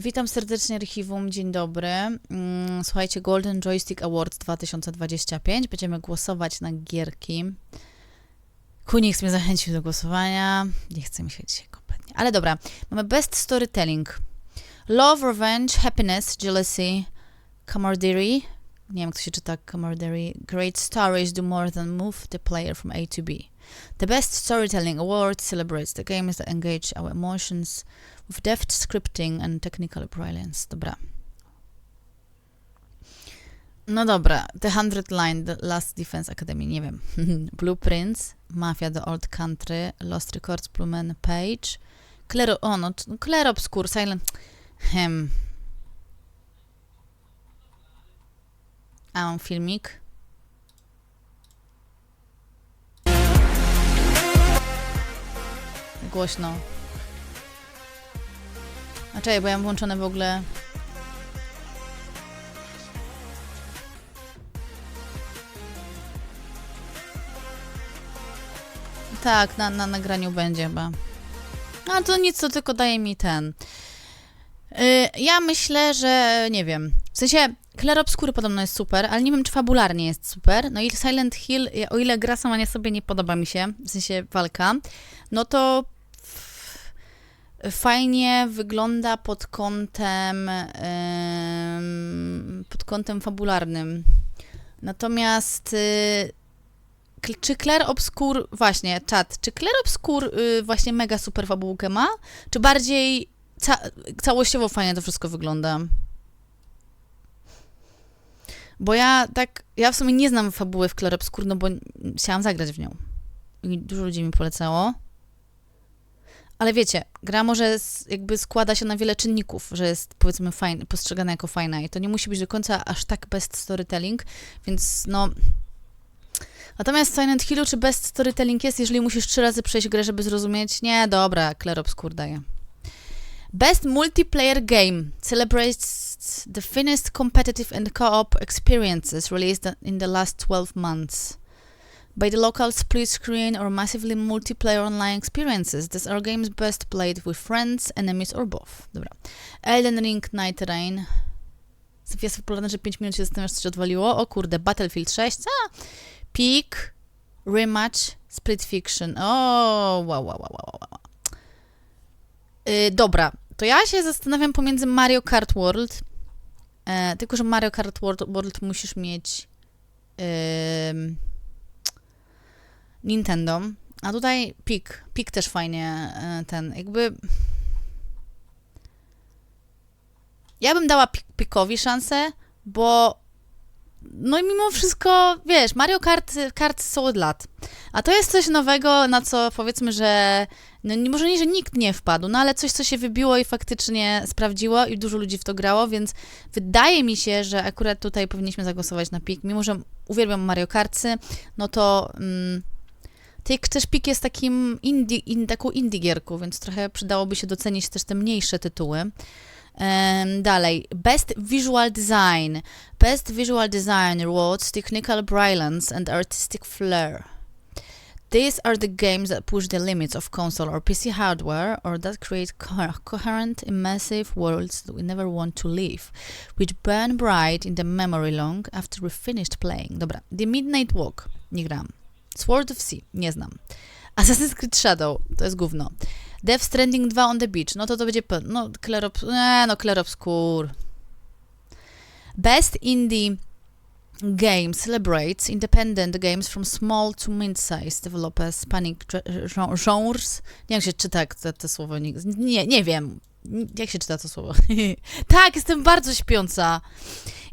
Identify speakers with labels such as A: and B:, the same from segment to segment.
A: Witam serdecznie archiwum, dzień dobry. Mm, Słuchajcie, Golden Joystick Awards 2025. Będziemy głosować na gierki. Kunix mnie zachęcił do głosowania. Nie chce mi się dzisiaj kompletnie. Ale dobra, mamy Best Storytelling. Love, Revenge, Happiness, Jealousy, Camaraderie. Nie wiem, jak to się czyta Camaraderie. Great stories do more than move the player from A to B. The Best Storytelling Award celebrates the games that engage our emotions with deft scripting and technical brilliance. Dobra. No dobra, The Hundred Line, The Last Defense Academy, nie wiem. Blueprints, Mafia The Old Country, Lost Records, Blue Man Page, Clair, o no, t- Clair Obscur, Silent, hem. A, mam filmik. Głośno. A czekaj, bo ja mam włączone w ogóle... Tak, na, na nagraniu będzie chyba. No to nic, to tylko daje mi ten. Y, ja myślę, że nie wiem. W sensie, Clair Obscur podobno jest super, ale nie wiem, czy fabularnie jest super. No i Silent Hill, o ile gra sama nie sobie nie podoba mi się, w sensie walka, no to fajnie wygląda pod kątem em, pod kątem fabularnym. Natomiast y, czy Claire Obscur, właśnie, czat, czy Claire Obscur y, właśnie mega super fabułkę ma? Czy bardziej ca całościowo fajnie to wszystko wygląda? Bo ja tak, ja w sumie nie znam fabuły w Claire Obscur, no bo chciałam zagrać w nią. I dużo ludzi mi polecało. Ale wiecie, gra może jakby składa się na wiele czynników, że jest powiedzmy fajna, postrzegana jako fajna i to nie musi być do końca aż tak best storytelling, więc no... Natomiast Silent Hillu czy best storytelling jest, jeżeli musisz trzy razy przejść grę, żeby zrozumieć? Nie, dobra, Claire Obscur daje. Best multiplayer game celebrates the finest competitive and co-op experiences released in the last 12 months by the local split screen or massively multiplayer online experiences. These are games best played with friends, enemies or both. Dobra. Elden Ring Night Rain. Jest popularne, że 5 minut się zastanawiasz, co się odwaliło. O kurde, Battlefield 6. A! Peak, Rematch, Split Fiction. O, wow, wow, wow, wow, wow. Yy, dobra, to ja się zastanawiam pomiędzy Mario Kart World. E, tylko, że Mario Kart World, World musisz mieć ym, Nintendo. A tutaj Pik. Pik też fajnie e, ten, jakby... Ja bym dała Pik- Pikowi szansę, bo no i mimo wszystko, wiesz, Mario Kart, kart są od lat. A to jest coś nowego, na co powiedzmy, że no, może nie, że nikt nie wpadł, no ale coś, co się wybiło i faktycznie sprawdziło i dużo ludzi w to grało, więc wydaje mi się, że akurat tutaj powinniśmy zagłosować na PIK. Mimo, że uwielbiam Mario Kartsy, no to mm, Tyk też PIK jest takim indie, in, taką indie gierką, więc trochę przydałoby się docenić też te mniejsze tytuły. Em, dalej, Best Visual Design. Best Visual Design Awards, Technical Brilliance and Artistic Flair. These are the games that push the limits of console or PC hardware or that create co- coherent, immersive worlds that we never want to leave, which burn bright in the memory long after we finished playing. Dobra, The Midnight Walk. Nie gram. Sword of Sea. Nie znam. Assassin's Creed Shadow. To jest gówno. Death Stranding 2 on the Beach. No to to będzie... No, Obs... Nie, no, Clair Obscur. Best Indie Game celebrates independent games from small to mid-sized developers gen- genres. Nie wiem, jak się czyta te, te słowo. Nie, nie wiem. Jak się czyta to słowo? tak, jestem bardzo śpiąca.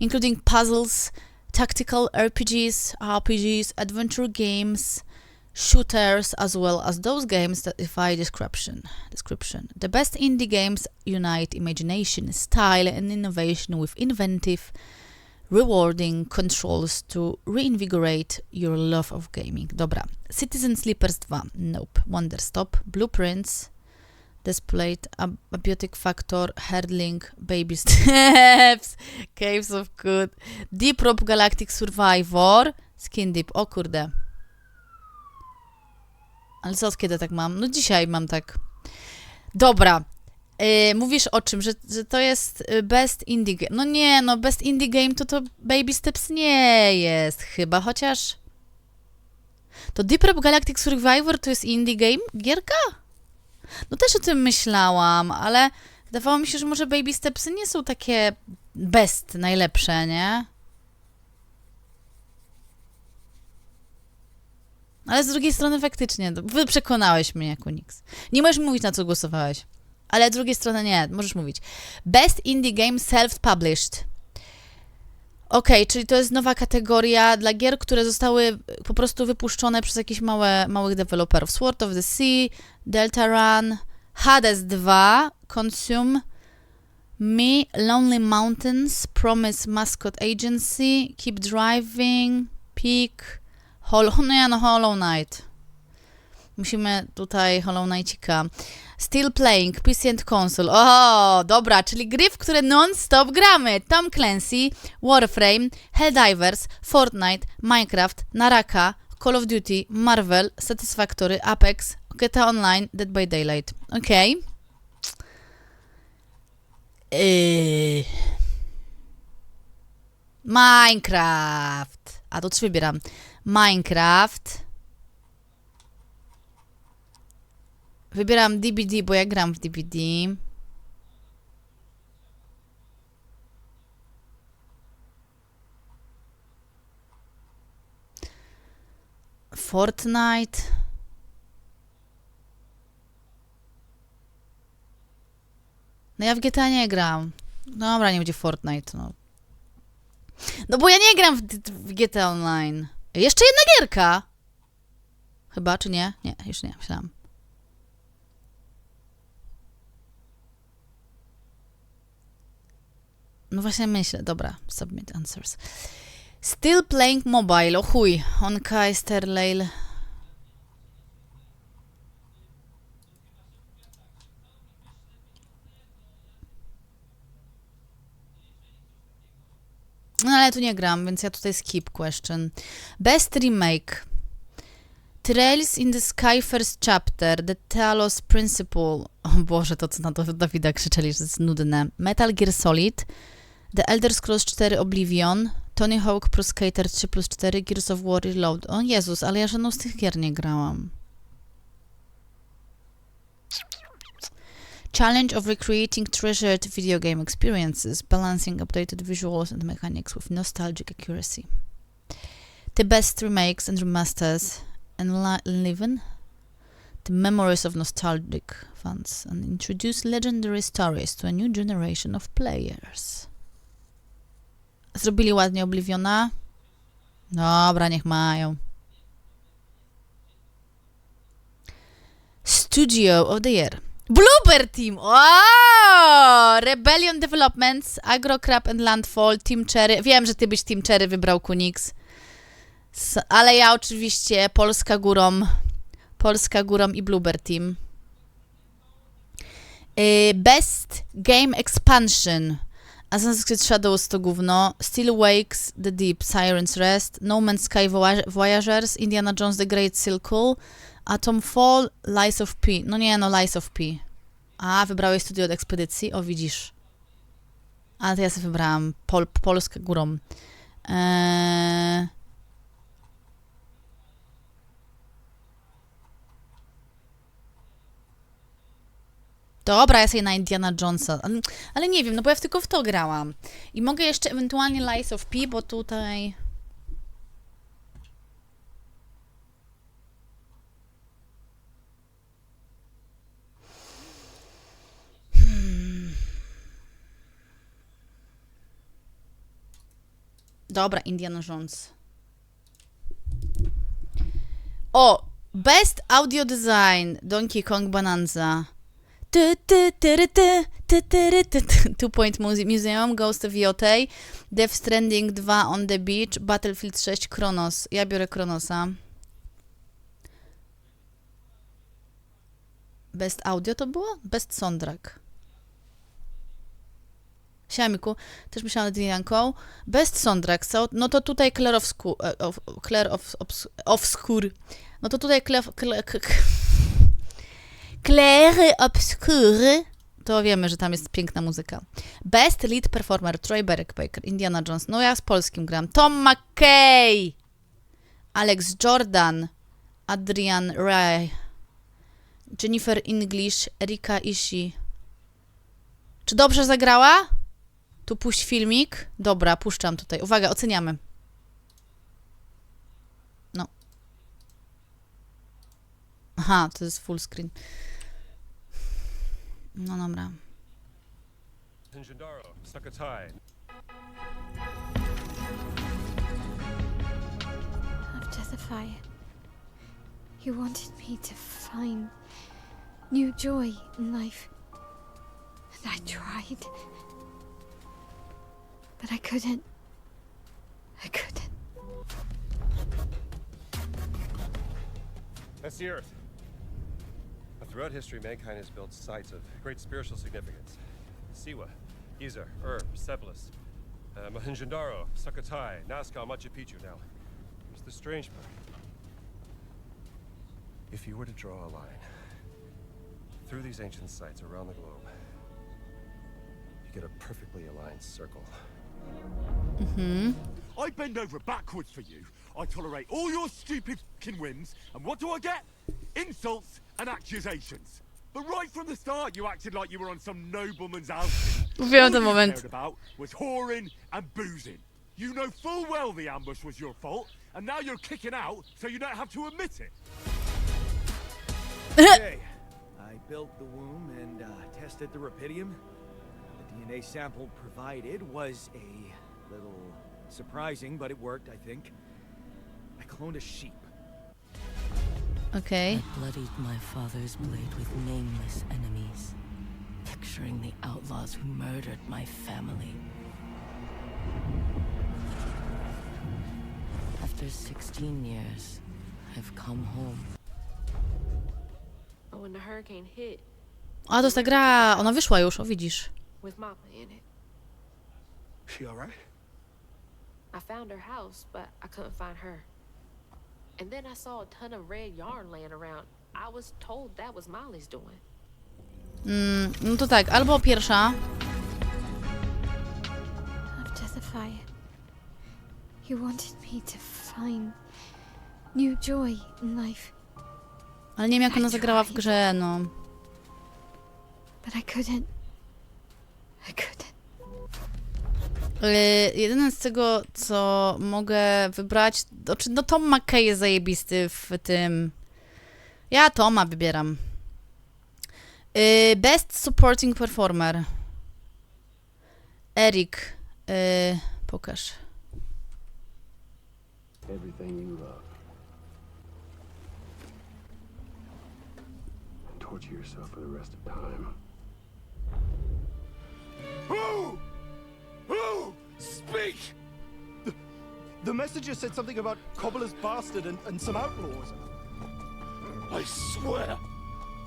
A: Including puzzles, tactical RPGs, RPGs, adventure games, shooters, as well as those games that defy description. Description. The best indie games unite imagination, style, and innovation with inventive, rewarding controls to reinvigorate your love of gaming. Dobra. Citizen Sleepers 2. Nope. Wonder Stop. Blueprints. Displayed. Ab- Abiotic Factor. Herdling. Baby Steps. Caves of Good. Deep Rope Galactic Survivor. Skin Deep. O kurde. Ale co, kiedy tak mam? No dzisiaj mam tak. Dobra. Yy, mówisz o czym? Że, że to jest y, best indie game. No nie, no best indie game to to Baby Steps nie jest chyba, chociaż... To Deep Rap Galactic Survivor to jest indie game? Gierka? No też o tym myślałam, ale wydawało mi się, że może Baby Stepsy nie są takie best, najlepsze, nie? Ale z drugiej strony faktycznie, wy przekonałeś mnie, Kunix. Nie możesz mówić, na co głosowałeś. Ale z drugiej strony nie, możesz mówić. Best Indie Game Self-Published. Okej, czyli to jest nowa kategoria dla gier, które zostały po prostu wypuszczone przez jakieś małe, małych deweloperów. Sword of the Sea, Deltarune, Hades 2, Consume, Me, Lonely Mountains, Promise Mascot Agency, Keep Driving, Peak, Hollow, no ja no Hollow Knight. Musimy tutaj Hollow Knightika. Still Playing, PC and Console. O, dobra, czyli gry, w które non-stop gramy. Tom Clancy, Warframe, Helldivers, Fortnite, Minecraft, Naraka, Call of Duty, Marvel, Satisfactory, Apex, GTA Online, Dead by Daylight. Okej. Yy. Minecraft. A to trzy wybieram. Minecraft. Wybieram DBD, bo ja gram w DBD. Fortnite. No ja w GTA nie gram. Dobra, nie będzie Fortnite, no. No bo ja nie gram w, w GTA Online. Jeszcze jedna gierka. Chyba, czy nie? Nie, już nie, myślałam. No właśnie myślę, dobra, submit answers. Still playing mobile, o chuj, on Sterlail. No ale tu nie gram, więc ja tutaj skip question. Best remake. Trails in the Sky First Chapter, The Talos Principle. O Boże, to co na to Dawida krzyczeli, że jest nudne. Metal Gear Solid, The Elder Scrolls 4 Oblivion, Tony Hawk Pro Skater 3 plus 4, Gears of War Reload. O Jezus, ale ja żadną z tych gier nie grałam. Challenge of recreating treasured video game experiences, balancing updated visuals and mechanics with nostalgic accuracy. The best remakes and remasters enliven the memories of nostalgic fans and introduce legendary stories to a new generation of players. Zrobili ładnie Obliviona. Dobra, niech mają. Studio of the Year. Bloober Team! O! Rebellion Developments, Agrocrap and Landfall, Team Cherry. Wiem, że ty byś Team Cherry wybrał, Kunix. Ale ja oczywiście Polska Górą. Polska Górą i Bloober Team. Y, Best Game Expansion. Assassin's Creed Shadows to gówno. Still Wakes, The Deep, Siren's Rest, No Man's Sky Voy- Voyagers, Indiana Jones The Great Circle, Atom Fall, Lies of P. No nie, no Lies of P. A, wybrałeś studio od ekspedycji? O, widzisz. A, to ja sobie wybrałam Pol Polskę górą. Eee... Dobra, ja sobie na Indiana Jonesa. Ale- nie wiem, no bo ja tylko w to grałam. I mogę jeszcze ewentualnie Lies of P, bo tutaj... Hmm. Dobra, Indiana Jones. O! Best Audio Design Donkey Kong Bonanza. Two Point Muse- Museum, Ghost of Yotei, Death Stranding 2 On the Beach, Battlefield 6, Kronos. Ja biorę Kronosa. Best Audio to było? Best Soundtrack. Siamiku, też myślałam nad Janką. Best Soundtrack, so, no to tutaj Claire of, e, of, Claire of, of. No to tutaj Claire, Claire, Claire Obscure to wiemy, że tam jest piękna muzyka. Best Lead Performer, Troy Baker, Indiana Jones. No ja z polskim gram. Tom McKay, Alex Jordan, Adrian Ray, Jennifer English, Erika Ishii. Czy dobrze zagrała? Tu puść filmik. Dobra, puszczam tutaj. Uwaga, oceniamy. No. Aha, to jest full screen. No dobra.
B: Jindaro, Sakatai,
C: of Deathify. You wanted me to find new joy in life. And I tried. But I couldn't. I couldn't.
B: That's the Earth. Now, Throughout history, mankind has built sites of great spiritual significance. Siwa, Giza, Ur, Persepolis, uh, Mohenjo-Daro, Sukhothai, Nazca, Machu Picchu. Now, here's the strange part. If you were to draw a line through these ancient sites around the globe, you get a perfectly aligned circle. Mm-hmm.
D: I bend over backwards for you. I tolerate all your stupid fucking whims, and what do I get? Insults and accusations. But right from the start, you acted like you were on some nobleman's outing.
A: Uwielbiam
D: All
A: ten
D: you
A: moment.
D: cared about was whoring and boozing. You know full well the ambush was your fault, and now you're kicking out so you don't have to admit it.
E: Okay, I built the womb and uh, tested the rapidium. The DNA sample provided was a little surprising, but it worked, I think. I cloned a sheep.
A: Okej.
F: I bloodied my father's blade with nameless enemies, picturing the outlaws who murdered my family. After 16 years, I've come home.
G: But when the hurricane hit
A: A, to jest ta gra. Ona wyszła już, o widzisz.
G: with Mama in it,
D: She alright?
G: I found her house, but I couldn't find her. And then I saw a ton of red yarn laying around. I was told that was Molly's doing.
A: Mm, no to tak, albo pierwsza.
C: Of Deathify. You wanted me to find new joy in life.
A: Ale nie wiem, jak ona zagrała w grze, no.
C: But I couldn't. I couldn't.
A: Jedyne z tego, co mogę wybrać, to, czy, no Tom McKay jest zajebisty w tym. Ja Toma wybieram. Yy, best Supporting Performer. Erik. Yy, pokaż.
H: everything you love. And torture yourself for the rest of time.
D: Who? Who? Speak!
I: The the messenger said something about Cobbler's bastard and, and some outlaws.
D: I swear,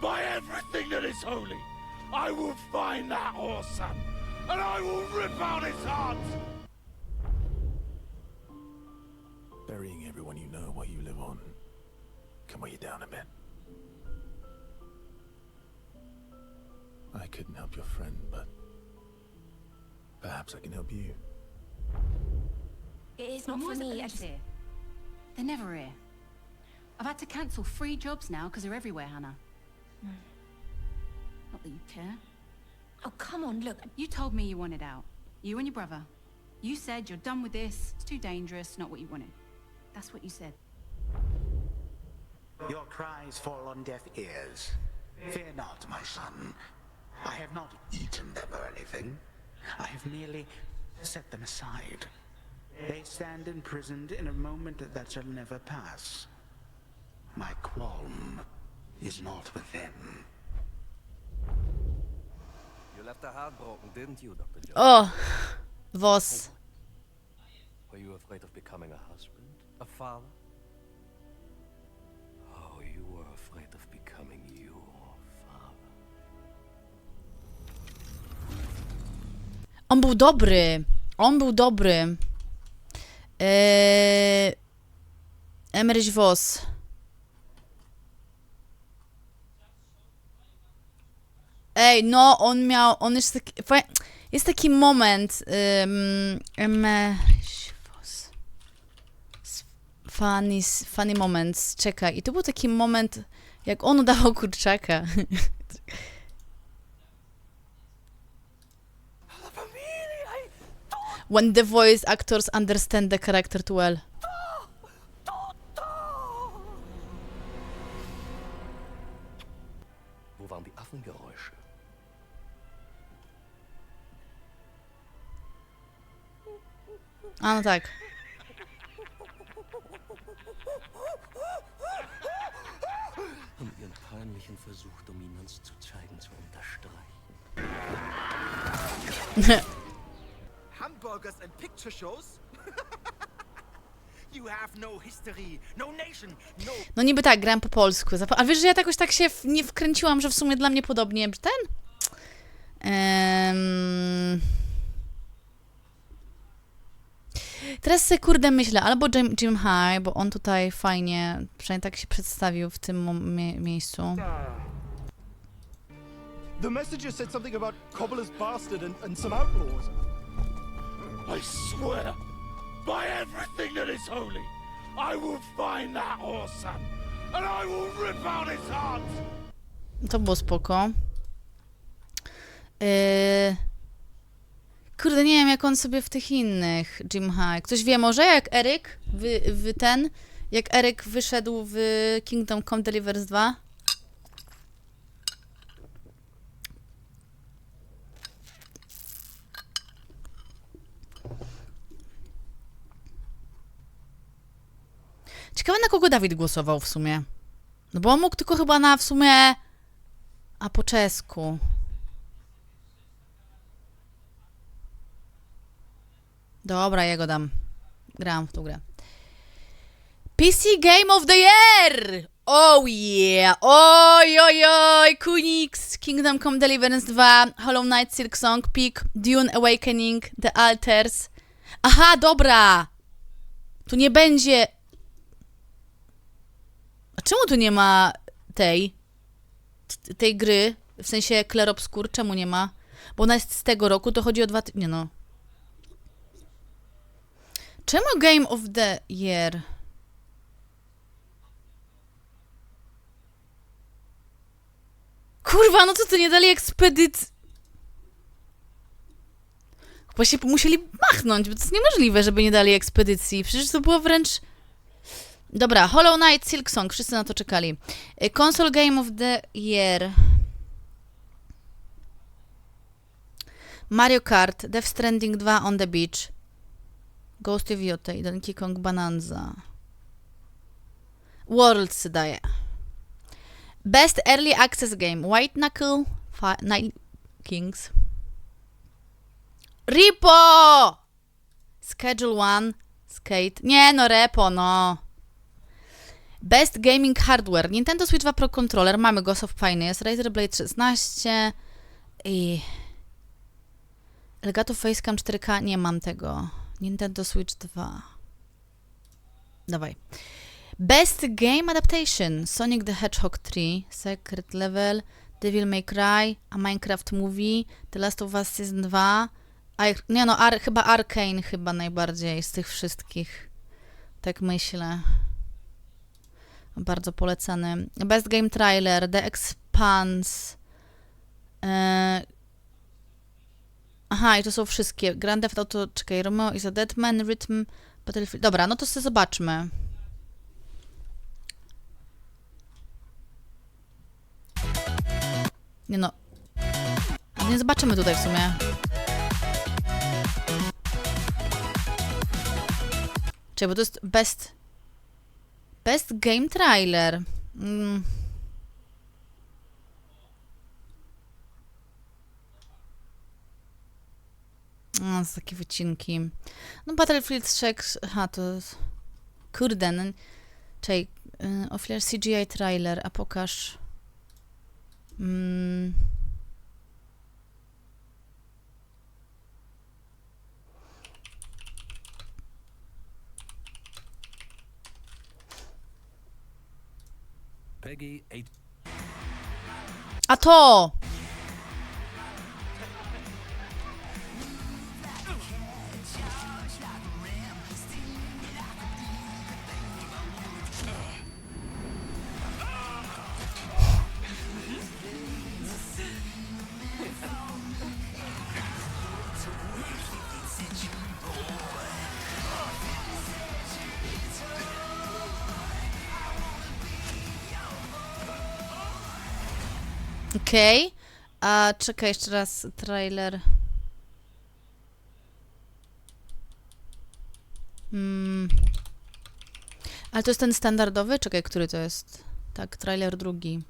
D: by everything that is holy, I will find that horse and I will rip out his heart!
I: Burying everyone you know while you live on can weigh you down a bit. I couldn't help your friend, but perhaps I can help you.
J: It is not for me. I just... They're never here. I've had to cancel three jobs now because they're everywhere, Hannah. Hmm. Not that you care.
K: Oh, come on, look.
J: You told me you wanted out. You and your brother. You said you're done with this. It's too dangerous. Not what you wanted. That's what you said.
L: Your cries fall on deaf ears. Fear not, my son. I have not eaten them or anything. I have merely set them aside. They stand imprisoned in a moment that shall never pass. My qualm is not with them.
E: You left her heartbroken, didn't you, Dr. Jones?
A: Oh, o! Wos.
E: Were you afraid of becoming a husband? A father?
A: On był dobry. On był dobry. Eee, Emmerich Voss. Ej, no, on miał, on jest taki, jest taki moment, um, um, funny, funny moments, czekaj, i to był taki moment, jak on udawał kurczaka. When the voice actors understand the character too well.
M: Wo waren die Affengeräusche?
A: A no tak.
M: Um ihren peinlichen Versuch, Dominanz zu zeigen, zu unterstreichen.
N: And picture shows? you have no history, no nation, no
A: No niby tak, grałem po polsku. A wiesz, że ja jakoś tak się w, nie wkręciłam, że w sumie dla mnie podobnie ten? Em, Teraz sobie kurde myślę, albo Jim, Jim High, bo on tutaj fajnie, przynajmniej tak się przedstawił w tym mie- miejscu.
O: The messenger said something about Cobbler's bastard and, and some outlaws.
D: I swear, by everything that is holy, I will find that awesome, and I will rip out his heart.
A: To było spoko. Yy... Kurde, nie wiem, jak on sobie w tych innych Jim High. Ktoś wie może, jak Eryk, wy, wy ten, jak Eryk wyszedł w Kingdom Come Deliverance 2? Ciekawe, na kogo Dawid głosował w sumie. No bo on mógł tylko chyba na w sumie... A po czesku. Dobra, jego dam. Grałam w tą grę. PC Game of the Year! Oh yeah! Oj, oj, oj! Kunix, Kingdom Come Deliverance 2, Hollow Knight Silk Song, Peak, Dune Awakening, The Alters. Aha, dobra! Tu nie będzie... A czemu tu nie ma tej? tej gry? W sensie Clair Obscur, czemu nie ma? Bo ona jest z tego roku, to chodzi o dwa... Nie no. Czemu Game of the Year? Kurwa, no co ty nie dali ekspedycji? Chyba się musieli machnąć, bo to jest niemożliwe, żeby nie dali ekspedycji. Przecież to było wręcz... Dobra, Hollow Knight, Silk Song, wszyscy na to czekali. Y, Console Game of the Year. Mario Kart, Death Stranding 2 on the Beach. Ghost of Yotei, Donkey Kong Bonanza. Worlds daje. Best Early Access Game, White Knuckle, Fi- Night Kings. Repo! Schedule 1, Skate. Nie no, Repo, no. Best Gaming Hardware. Nintendo Switch 2 Pro Controller. Mamy go, soft fajny jest. Razer Blade 16 i... Elgato Facecam 4K. Nie mam tego. Nintendo Switch 2. Dawaj. Best Game Adaptation. Sonic the Hedgehog 3. Secret Level. Devil May Cry. A Minecraft Movie. The Last of Us Season 2. A, nie no, Ar chyba Arkane chyba najbardziej z tych wszystkich. Tak myślę. Bardzo polecany. Best Game Trailer, The Expanse. E... Aha, i to są wszystkie. Grand Theft Auto, czekaj, Romeo is a Deadman, Rhythm, Battlefield. Dobra, no to sobie zobaczmy. Nie no. Nie zobaczymy tutaj w sumie. Czekaj, bo to jest best... Best Game Trailer. Mm. No, to takie wycinki. No, Battlefield 3, aha, to... Kurde, no... Czekaj, y, CGI trailer, a pokaż... Mm.
M: Peggy 8.
A: A to! Okej. A czekaj jeszcze raz trailer. Hmm. Ale to jest ten standardowy? Czekaj, który to jest? Tak, trailer drugi.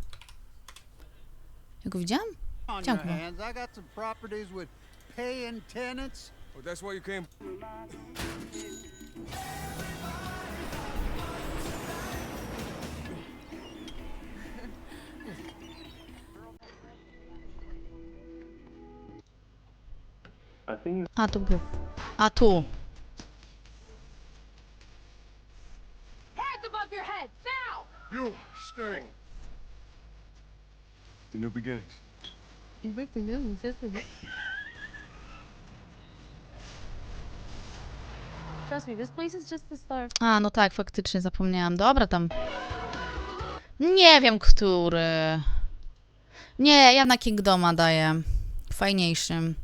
A: Ja go widziałam? Widziałam chyba.
P: paying tenants.
Q: Oh, that's why you came.
A: A, tu był. A, tu.
G: Hands above your head, now!
Q: You, Sting. The new beginnings.
R: Trust me, this place is just the start.
A: A, no tak, faktycznie zapomniałam. Dobra, tam. Nie wiem, który. Nie, ja na Kingdoma daję. Fajniejszym.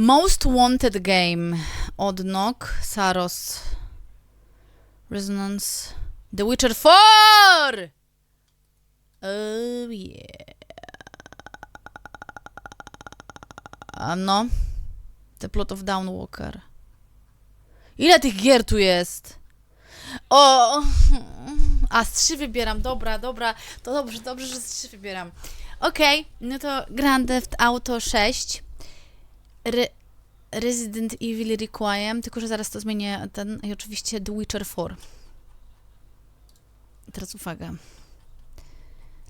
A: Most Wanted Game. Odnok, Saros, Resonance, The Witcher 4! Oh yeah. A no. The Plot of Downwalker. Ile tych gier tu jest? O! A z trzy wybieram, dobra, dobra. To dobrze, dobrze, że z trzy wybieram. Okej, no to Grand Theft Auto 6. Re Resident Evil Requiem, tylko że zaraz to zmienię ten i oczywiście The Witcher 4. I teraz uwaga.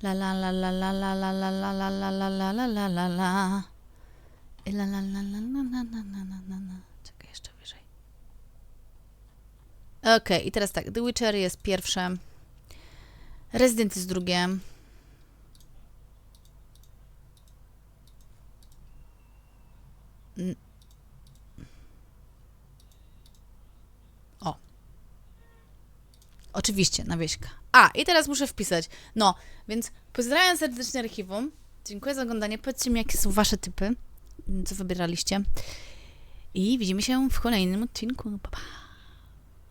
A: La la la la la la la la la la la la la la la la La la la la la la la la la la la. Czekaj, jeszcze wyżej. Okej, i teraz tak. The Witcher jest pierwsze. Resident jest drugie. O. Oczywiście, nawieśka. A, i teraz muszę wpisać. No, więc pozdrawiam serdecznie archiwum. Dziękuję za oglądanie. Powiedzcie mi, jakie są wasze typy, co wybieraliście. I widzimy się w kolejnym odcinku. Pa, pa.